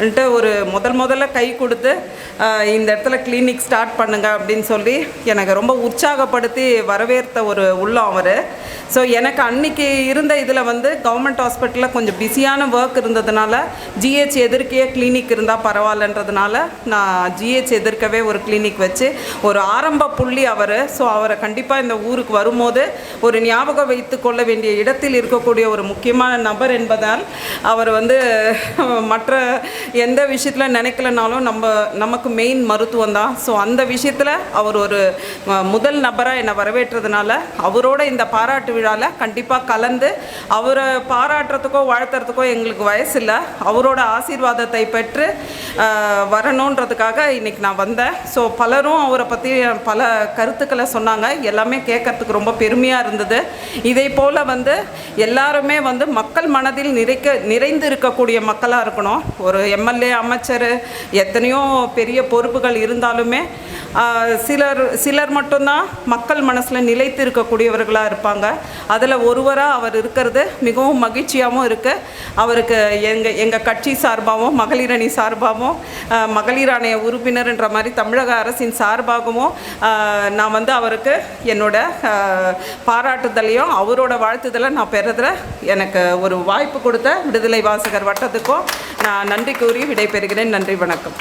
ன்ட்டு ஒரு முதல் முதல்ல கை கொடுத்து இந்த இடத்துல கிளினிக் ஸ்டார்ட் பண்ணுங்க அப்படின்னு சொல்லி எனக்கு ரொம்ப உற்சாகப்படுத்தி வரவேற்ற ஒரு உள்ளம் அவர். ஸோ எனக்கு அன்னைக்கு இருந்த இதில் வந்து கவர்மெண்ட் ஹாஸ்பிட்டலில் கொஞ்சம் பிஸியான ஒர்க் இருந்ததுனால ஜிஹெச் எதிர்க்கையே கிளினிக் இருந்தால் பரவாயில்லன்றதுனால நான் ஜிஹெச் எதிர்க்கவே ஒரு கிளினிக் வச்சு ஒரு ஆரம்ப புள்ளி அவர். ஸோ அவரை கண்டிப்பாக இந்த ஊருக்கு வரும்போது ஒரு ஞாபகம் வைத்து கொள்ள வேண்டிய இடத்தில் இருக்கக்கூடிய ஒரு முக்கியமான நபர் என்பதால் அவர் வந்து மற்ற எந்த விஷயத்தில் நினைக்கலனாலும் நம்ம நமக்கு மெயின் மருத்துவம் தான். ஸோ அந்த விஷயத்தில் அவர் ஒரு முதல் நபராக என்னை வரவேற்றதுனால அவரோட இந்த பாராட்டு விழாவில் கண்டிப்பாக கலந்து அவரை பாராட்டுறதுக்கோ வாழ்த்துறதுக்கோ எங்களுக்கு வயசு இல்லை அவரோட ஆசீர்வாதத்தை பெற்று வரணுன்றதுக்காக இன்னைக்கு நான் வந்தேன். ஸோ பலரும் அவரை பற்றி பல கருத்துக்களை சொன்னாங்க. எல்லாமே கேட்கறதுக்கு ரொம்ப பெருமையாக இருந்தது. இதே போல் வந்து எல்லாருமே வந்து மக்கள் மனதில் நிறைக்க நிறைந்து இருக்கக்கூடிய மக்களாக இருக்கணும். ஒரு எம்எல்ஏ அமைச்சர் எத்தனையோ பெரிய பொறுப்புகள் இருந்தாலுமே சிலர் சிலர் மட்டும்தான் மக்கள் மனசில் நிலைத்து இருக்கக்கூடியவர்களாக இருப்பாங்க. அதில் ஒருவராக அவர் இருக்கிறது மிகவும் மகிழ்ச்சியாகவும் இருக்குது அவருக்கு எங்கள் எங்கள் கட்சி சார்பாகவும் மகளிரணி சார்பாகவும் மகளிர் ஆணைய உறுப்பினர்ன்ற மாதிரி தமிழக அரசின் சார்பாகவும் நான் வந்து அவருக்கு என்னோட பாராட்டுதலையும் அவரோட வாழ்த்துதலை நான் பெறதுல எனக்கு ஒரு வாய்ப்பு கொடுத்த விடுதலை வாசகர் வட்டத்துக்கும் நான் நன்றி கூறி விடைபெறுகிறேன். நன்றி வணக்கம்.